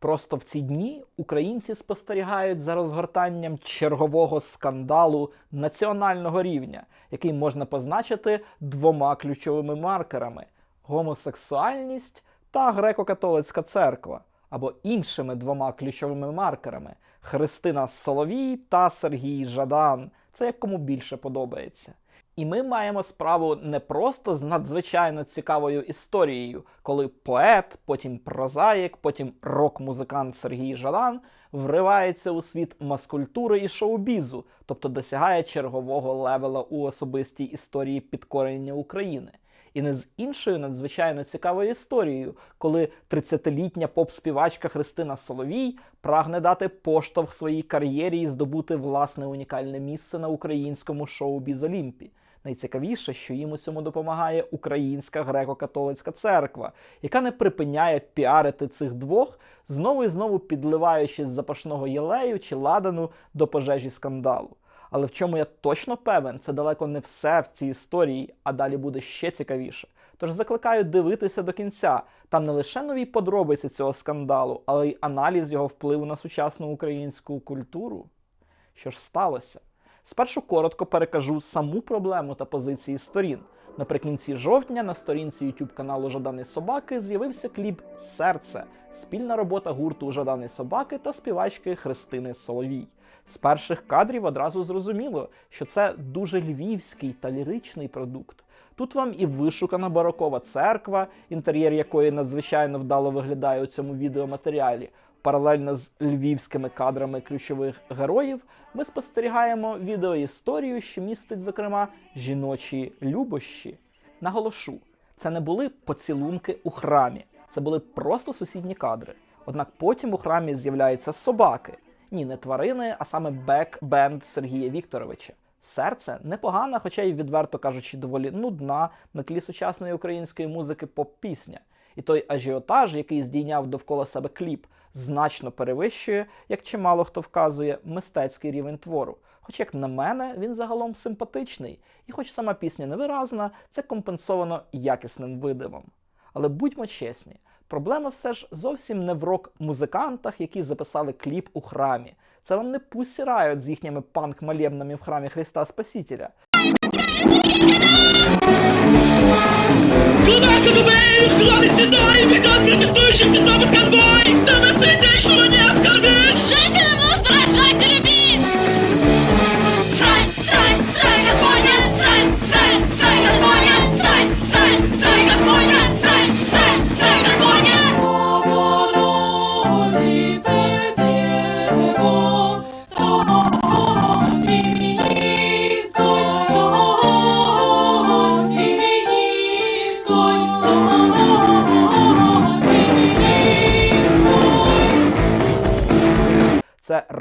Просто в ці дні українці спостерігають за розгортанням чергового скандалу національного рівня, який можна позначити двома ключовими маркерами: гомосексуальність та греко-католицька церква, або іншими двома ключовими маркерами Христина Соловій та Сергій Жадан. Це як кому більше подобається. І ми маємо справу не просто з надзвичайно цікавою історією, коли поет, потім прозаїк, потім рок-музикант Сергій Жадан вривається у світ маскультури і шоу-бізу, тобто досягає чергового левела у особистій історії підкорення України. І не з іншою надзвичайно цікавою історією, коли 30-літня поп-співачка Христина Соловій прагне дати поштовх своїй кар'єрі і здобути власне унікальне місце на українському шоу біз Олімпі. Найцікавіше, що їм у цьому допомагає Українська греко-католицька церква, яка не припиняє піарити цих двох, знову і знову підливаючи з запашного єлею чи ладану до пожежі скандалу. Але в чому я точно певен, це далеко не все в цій історії, а далі буде ще цікавіше. Тож закликаю дивитися до кінця. Там не лише нові подробиці цього скандалу, але й аналіз його впливу на сучасну українську культуру. Що ж сталося? Спершу коротко перекажу саму проблему та позиції сторін. Наприкінці жовтня на сторінці YouTube каналу Жадани Собаки з'явився кліп Серце, спільна робота гурту Жадани Собаки та співачки Христини Соловій. З перших кадрів одразу зрозуміло, що це дуже львівський та ліричний продукт. Тут вам і вишукана барокова церква, інтер'єр якої надзвичайно вдало виглядає у цьому відеоматеріалі. Паралельно з львівськими кадрами ключових героїв ми спостерігаємо відеоісторію, що містить, зокрема, жіночі любощі. Наголошу, це не були поцілунки у храмі, це були просто сусідні кадри. Однак потім у храмі з'являються собаки. Ні, не тварини, а саме бек-бенд Сергія Вікторовича. Серце непогана, хоча й відверто кажучи, доволі нудна на тлі сучасної української музики поп-пісня. І той ажіотаж, який здійняв довкола себе кліп, значно перевищує, як чимало хто вказує, мистецький рівень твору. Хоч, як на мене, він загалом симпатичний, і хоч сама пісня невиразна, це компенсовано якісним видивом. Але будьмо чесні, проблема все ж зовсім не в рок-музикантах, які записали кліп у храмі. Це вам не Riot з їхніми панк-малєбнами в храмі Христа Спасителя. бегут протестующих снова конвой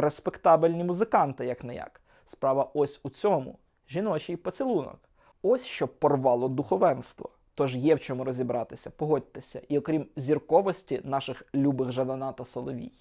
Респектабельні музиканти, як не як. Справа ось у цьому жіночий поцілунок. Ось що порвало духовенство. Тож є в чому розібратися, погодьтеся, і окрім зірковості наших любих Жадана та Соловій.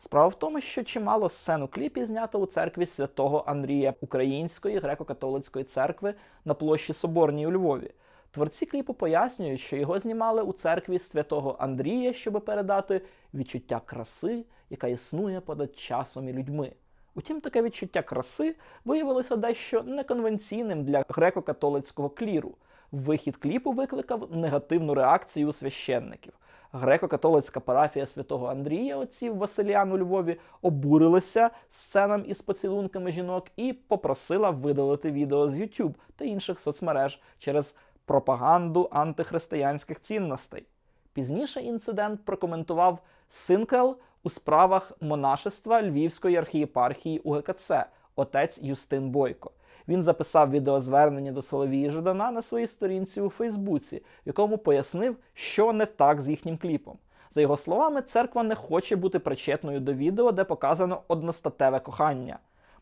Справа в тому, що чимало сцен у кліпі знято у церкві святого Андрія Української греко-католицької церкви на площі Соборній у Львові. Творці кліпу пояснюють, що його знімали у церкві святого Андрія, щоб передати відчуття краси, яка існує понад часом і людьми. Утім, таке відчуття краси виявилося дещо неконвенційним для греко-католицького кліру. Вихід кліпу викликав негативну реакцію у священників. Греко-католицька парафія святого Андрія, отців Василіан у Львові, обурилася сценам із поцілунками жінок і попросила видалити відео з YouTube та інших соцмереж через пропаганду антихристиянських цінностей. Пізніше інцидент прокоментував Синкел у справах монашества Львівської архієпархії УГКЦ, отець Юстин Бойко. Він записав відеозвернення до Соловії Жадана на своїй сторінці у Фейсбуці, в якому пояснив, що не так з їхнім кліпом. За його словами, церква не хоче бути причетною до відео, де показано одностатеве кохання.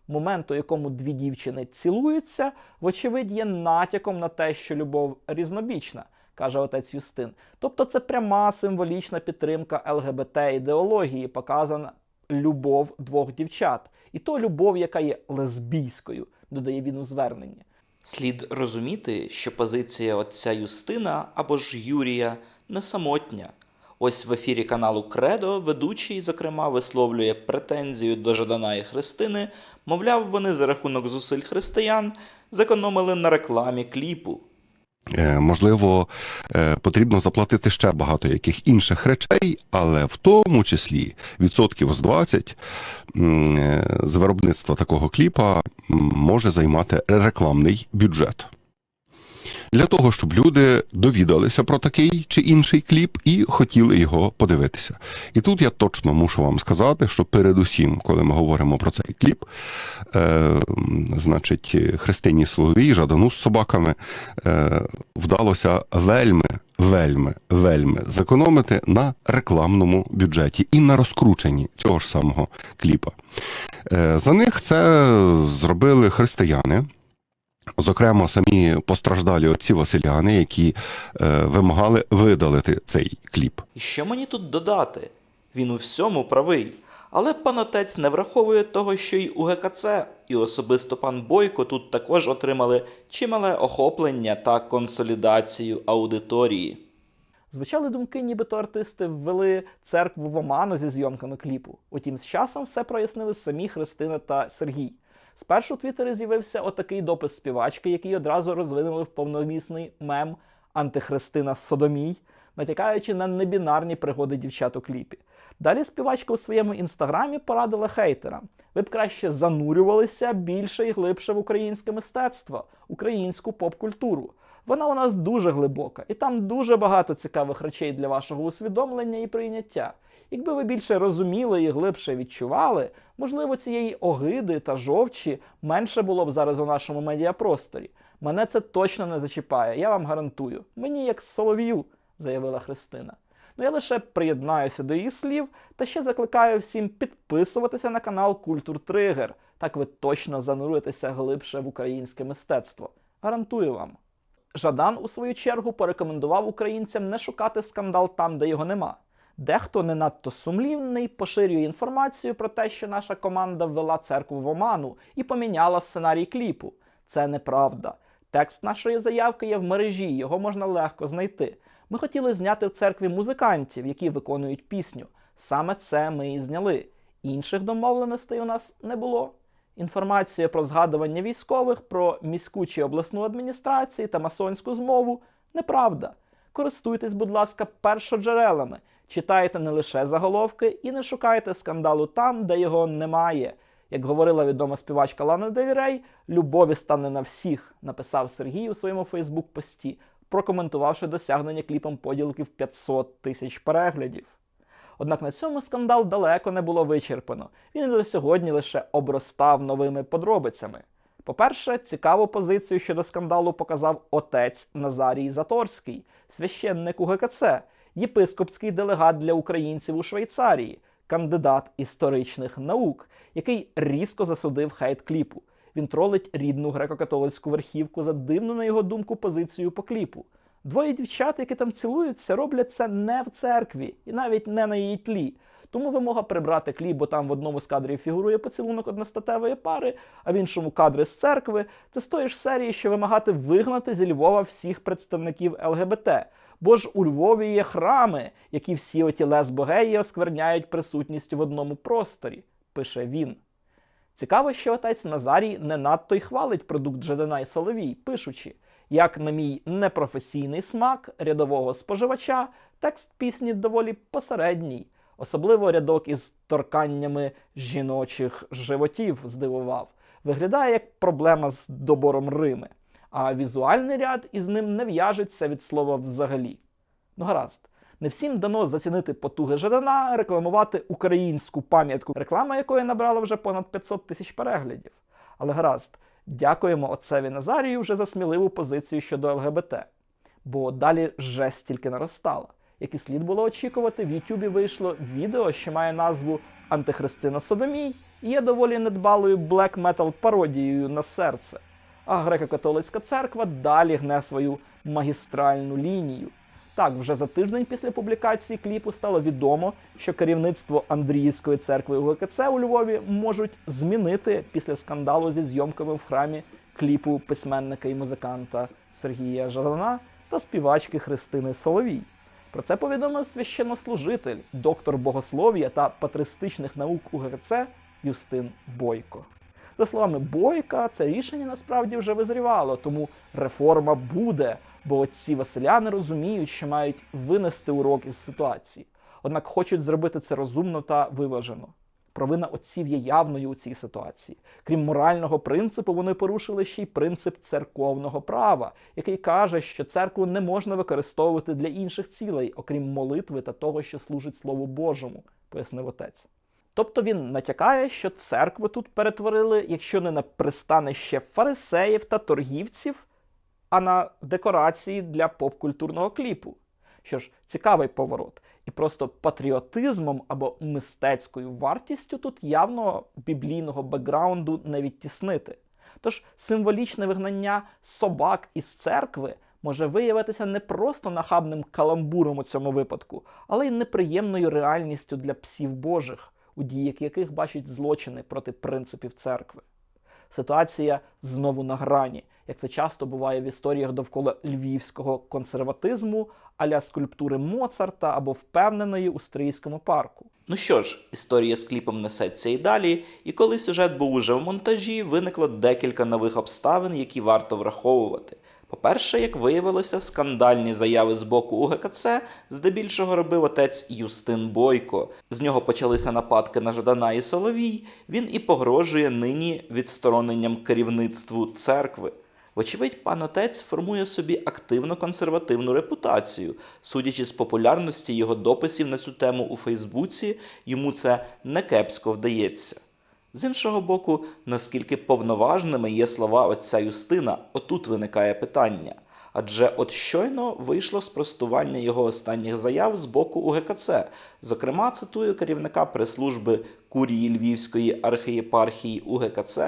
Момент, у якому дві дівчини цілуються, вочевидь, є натяком на те, що любов різнобічна, каже отець Юстин. Тобто це пряма символічна підтримка ЛГБТ ідеології, показана любов двох дівчат. І то любов, яка є лесбійською, додає він у зверненні. Слід розуміти, що позиція отця Юстина або ж Юрія не самотня. Ось в ефірі каналу Кредо ведучий, зокрема, висловлює претензію до Жадана і Христини, мовляв, вони за рахунок зусиль християн зекономили на рекламі кліпу. Е, Можливо, е, потрібно заплатити ще багато яких інших речей, але в тому числі відсотків з 20 е, з виробництва такого кліпа може займати рекламний бюджет. Для того, щоб люди довідалися про такий чи інший кліп і хотіли його подивитися. І тут я точно мушу вам сказати, що передусім, коли ми говоримо про цей кліп, е, значить, Христині Соловій, Жадану з собаками, е, вдалося вельми, вельми, вельми зекономити на рекламному бюджеті і на розкрученні цього ж самого кліпа. Е, За них це зробили християни. Зокрема, самі постраждалі отці Василяни, які е, вимагали видалити цей кліп. І що мені тут додати? Він у всьому правий. Але пан отець не враховує того, що й у ГКЦ, і особисто пан Бойко тут також отримали чимале охоплення та консолідацію аудиторії. Звучали думки, нібито артисти ввели церкву в оману зі зйомками кліпу. Утім, з часом все прояснили самі Христина та Сергій. Спершу у Твіттері з'явився отакий допис співачки, який одразу розвинули в повномісний мем Антихристина Содомій, натякаючи на небінарні пригоди дівчат у кліпі. Далі співачка у своєму інстаграмі порадила хейтерам. Ви б краще занурювалися більше і глибше в українське мистецтво, українську поп-культуру. Вона у нас дуже глибока, і там дуже багато цікавих речей для вашого усвідомлення і прийняття. Якби ви більше розуміли і глибше відчували, можливо, цієї огиди та жовчі менше було б зараз у нашому медіапросторі. Мене це точно не зачіпає, я вам гарантую. Мені як солов'ю, заявила Христина. Ну я лише приєднаюся до її слів та ще закликаю всім підписуватися на канал Культур Тригер. Так ви точно зануритеся глибше в українське мистецтво. Гарантую вам. Жадан, у свою чергу, порекомендував українцям не шукати скандал там, де його нема. Дехто не надто сумлівний поширює інформацію про те, що наша команда ввела церкву в оману і поміняла сценарій кліпу. Це неправда. Текст нашої заявки є в мережі, його можна легко знайти. Ми хотіли зняти в церкві музикантів, які виконують пісню. Саме це ми і зняли. Інших домовленостей у нас не було. Інформація про згадування військових, про міську чи обласну адміністрації та масонську змову неправда. Користуйтесь, будь ласка, першоджерелами. Читайте не лише заголовки і не шукайте скандалу там, де його немає. Як говорила відома співачка Лана Дель Рей, любові стане на всіх, написав Сергій у своєму Фейсбук-пості, прокоментувавши досягнення кліпом поділків 500 тисяч переглядів. Однак на цьому скандал далеко не було вичерпано. Він до сьогодні лише обростав новими подробицями. По-перше, цікаву позицію щодо скандалу показав отець Назарій Заторський, священник у ГКЦ, єпископський делегат для українців у Швейцарії, кандидат історичних наук, який різко засудив хейт кліпу. Він тролить рідну греко-католицьку верхівку за дивну, на його думку, позицію по кліпу. Двоє дівчат, які там цілуються, роблять це не в церкві і навіть не на її тлі. Тому вимога прибрати кліп, бо там в одному з кадрів фігурує поцілунок одностатевої пари, а в іншому кадри з церкви. Це з тої ж серії, що вимагати вигнати зі Львова всіх представників ЛГБТ. Бо ж у Львові є храми, які всі оті лесбогеї оскверняють присутністю в одному просторі, пише він. Цікаво, що отець Назарій не надто й хвалить продукт Жадана і Соловій, пишучи, як на мій непрофесійний смак рядового споживача, текст пісні доволі посередній, особливо рядок із торканнями жіночих животів здивував. Виглядає як проблема з добором Рими, а візуальний ряд із ним не в'яжеться від слова взагалі. Ну гаразд. Не всім дано зацінити потуги Жадана, рекламувати українську пам'ятку, реклама якої набрала вже понад 500 тисяч переглядів. Але гаразд, дякуємо отцеві Назарію вже за сміливу позицію щодо ЛГБТ. Бо далі жесть тільки наростала. Як і слід було очікувати, в Ютубі вийшло відео, що має назву Антихристина Содомій і є доволі недбалою блек метал пародією на серце. А греко-католицька церква далі гне свою магістральну лінію. Так, вже за тиждень після публікації кліпу стало відомо, що керівництво Андріївської церкви УГКЦ у Львові можуть змінити після скандалу зі зйомками в храмі кліпу письменника і музиканта Сергія Жадана та співачки Христини Соловій. Про це повідомив священнослужитель, доктор богослов'я та патристичних наук УГКЦ Юстин Бойко. За словами Бойка, це рішення насправді вже визрівало, тому реформа буде, бо отці Василяни розуміють, що мають винести урок із ситуації. Однак хочуть зробити це розумно та виважено. Провина отців є явною у цій ситуації. Крім морального принципу, вони порушили ще й принцип церковного права, який каже, що церкву не можна використовувати для інших цілей, окрім молитви та того, що служить Слову Божому, пояснив отець. Тобто він натякає, що церкви тут перетворили, якщо не на пристанище фарисеїв та торгівців, а на декорації для поп-культурного кліпу. Що ж, цікавий поворот. І просто патріотизмом або мистецькою вартістю тут явно біблійного бекграунду не відтіснити. Тож символічне вигнання собак із церкви може виявитися не просто нахабним каламбуром у цьому випадку, але й неприємною реальністю для псів божих, у діях яких бачать злочини проти принципів церкви. Ситуація знову на грані, як це часто буває в історіях довкола львівського консерватизму, аля скульптури Моцарта або впевненої у стрийському парку. Ну що ж, історія з кліпом несеться і далі, і коли сюжет був уже в монтажі, виникло декілька нових обставин, які варто враховувати. По-перше, як виявилося, скандальні заяви з боку УГКЦ здебільшого робив отець Юстин Бойко. З нього почалися нападки на Жадана і Соловій. Він і погрожує нині відстороненням керівництву церкви. Вочевидь, пан отець формує собі активно консервативну репутацію. Судячи з популярності його дописів на цю тему у Фейсбуці, йому це не кепсько вдається. З іншого боку, наскільки повноважними є слова отця Юстина, отут виникає питання. Адже от щойно вийшло спростування його останніх заяв з боку УГКЦ. Зокрема, цитую керівника прес-служби Курії Львівської архієпархії УГКЦ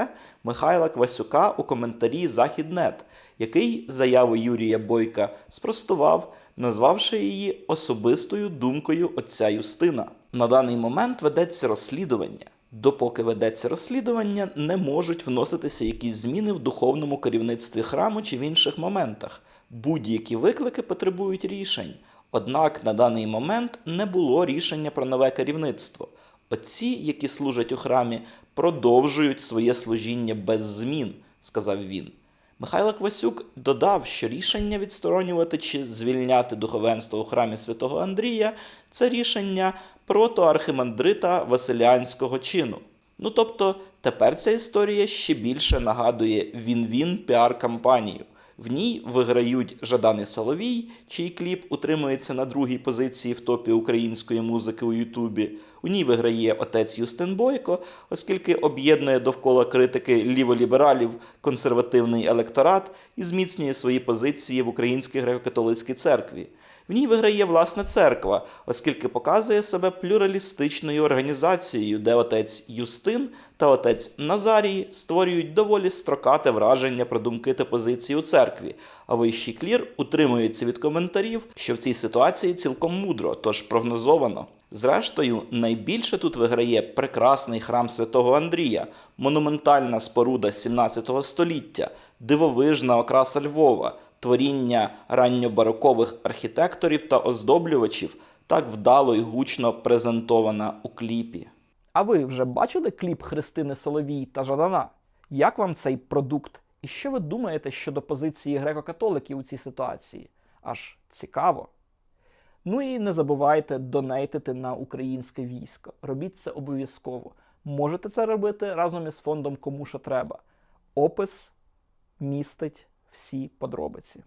Михайла Квасюка у коментарі Західнет, який заяву Юрія Бойка спростував, назвавши її особистою думкою отця Юстина. На даний момент ведеться розслідування. Допоки ведеться розслідування, не можуть вноситися якісь зміни в духовному керівництві храму чи в інших моментах. Будь-які виклики потребують рішень. Однак на даний момент не було рішення про нове керівництво. Отці, які служать у храмі, продовжують своє служіння без змін, сказав він. Михайло Квасюк додав, що рішення відсторонювати чи звільняти духовенство у храмі святого Андрія це рішення протоархимандрита Василянського чину. Ну тобто, тепер ця історія ще більше нагадує він-він піар-кампанію. В ній виграють Жадан Соловій, чий кліп утримується на другій позиції в топі української музики у Ютубі. У ній виграє отець Юстин Бойко, оскільки об'єднує довкола критики ліволібералів консервативний електорат і зміцнює свої позиції в Українській греко-католицькій церкві. В ній виграє власне церква, оскільки показує себе плюралістичною організацією, де отець Юстин та отець Назарій створюють доволі строкате враження про думки та позиції у церкві, а вищий клір утримується від коментарів, що в цій ситуації цілком мудро, тож прогнозовано. Зрештою, найбільше тут виграє прекрасний храм святого Андрія, монументальна споруда 17 століття, дивовижна окраса Львова, творіння ранньобарокових архітекторів та оздоблювачів, так вдало і гучно презентована у кліпі. А ви вже бачили кліп Христини Соловій та Жадана? Як вам цей продукт? І що ви думаєте щодо позиції греко-католиків у цій ситуації? Аж цікаво. Ну і не забувайте донейтити на українське військо. Робіть це обов'язково. Можете це робити разом із фондом Кому що треба. Опис містить всі подробиці.